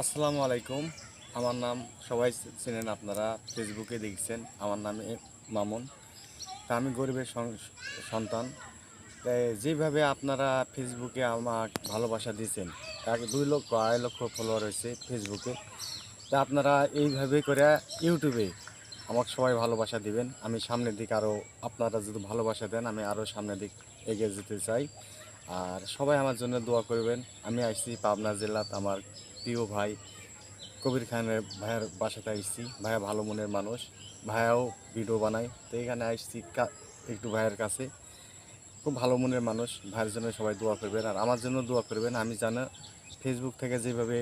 আসসালামু আলাইকুম। আমার নাম, সবাই চেনেন আপনারা ফেসবুকে দেখছেন। আমার নাম মামুন। তা আমি গরিবের সন্তান। তাই যেভাবে আপনারা ফেসবুকে আমার ভালোবাসা দিয়েছেন এক দুই লক্ষ, আড়াই লক্ষ ফলোয়ার হয়েছে ফেসবুকে তা আপনারা এইভাবে করে ইউটিউবে আমাকে সবাই ভালোবাসা দিবেন। আমি সামনের দিকে আরও আপনারা যদি ভালোবাসা দেন, আমি আরও সামনের দিক এগিয়ে যেতে চাই। আর সবাই আমার জন্য দোয়া করবেন। আমি আসছি পাবনা জেলাত আমার প্রিয় ভাই কবির খানের ভাইয়ের বাসাতে আসছি ভাইয়া ভালো মনের মানুষ। ভাইয়াও ভিডিও বানায়। তো এখানে আসছি একটু ভাইয়ের কাছে। খুব ভালো মনের মানুষ। ভাইয়ের জন্য সবাই দোয়া করবেন। আর আমার জন্য দোয়া করবেন। আমি জানা ফেসবুক থেকে যেভাবে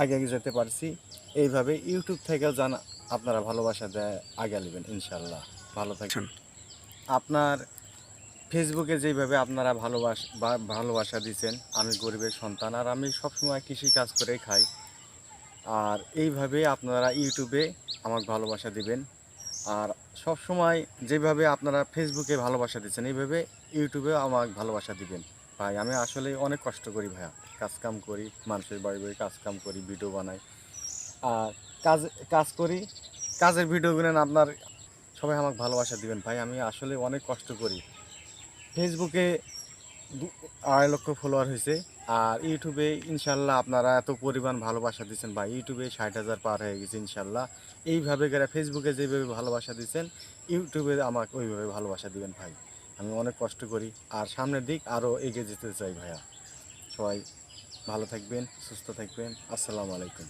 আগে আগে যেতে পারছি এইভাবে ইউটিউব থেকেও জানা আপনারা ভালোবাসা দেয় আগে নেবেন ইনশাল্লাহ। ভালো থাকবেন। আপনার ফেসবুকে যেভাবে আপনারা ভালোবাস ভালোবাসা দিচ্ছেন আমি গরিবের সন্তান, আর আমি সবসময় কৃষি কাজ করে খাই। আর এইভাবে আপনারা ইউটিউবে আমাকে ভালোবাসা দিবেন। আর সব সময় যেভাবে আপনারা ফেসবুকে ভালোবাসা দিচ্ছেন, এইভাবে ইউটিউবেও আমাকে ভালোবাসা দিবেন। ভাই, আমি আসলে অনেক কষ্ট করি ভাইয়া। কাজ কাম করি, মানুষের বাড়ি বাড়ি কাজ কাম করি, ভিডিও বানাই। আর কাজ কাজ করি, কাজের ভিডিও ভিডিওগুলো আপনার সবাই আমাকে ভালোবাসা দিবেন। ভাই, আমি আসলে অনেক কষ্ট করি। ফেসবুকে আড়াই লক্ষ ফলোয়ার হয়েছে। আর ইউটিউবে ইনশাল্লাহ আপনারা এত পরিমাণ ভালোবাসা দিচ্ছেন বা ইউটিউবে ষাট হাজার পার হয়ে গেছে ইনশাল্লাহ। এইভাবে করে ফেসবুকে যেভাবে ভালোবাসা দিচ্ছেন ইউটিউবে আমাকে ওইভাবে ভালোবাসা দিবেন ভাই। আমি অনেক কষ্ট করি। আর সামনের দিক আরও এগিয়ে যেতে চাই ভাইয়া। সবাই ভালো থাকবেন, সুস্থ থাকবেন। আসসালামু আলাইকুম।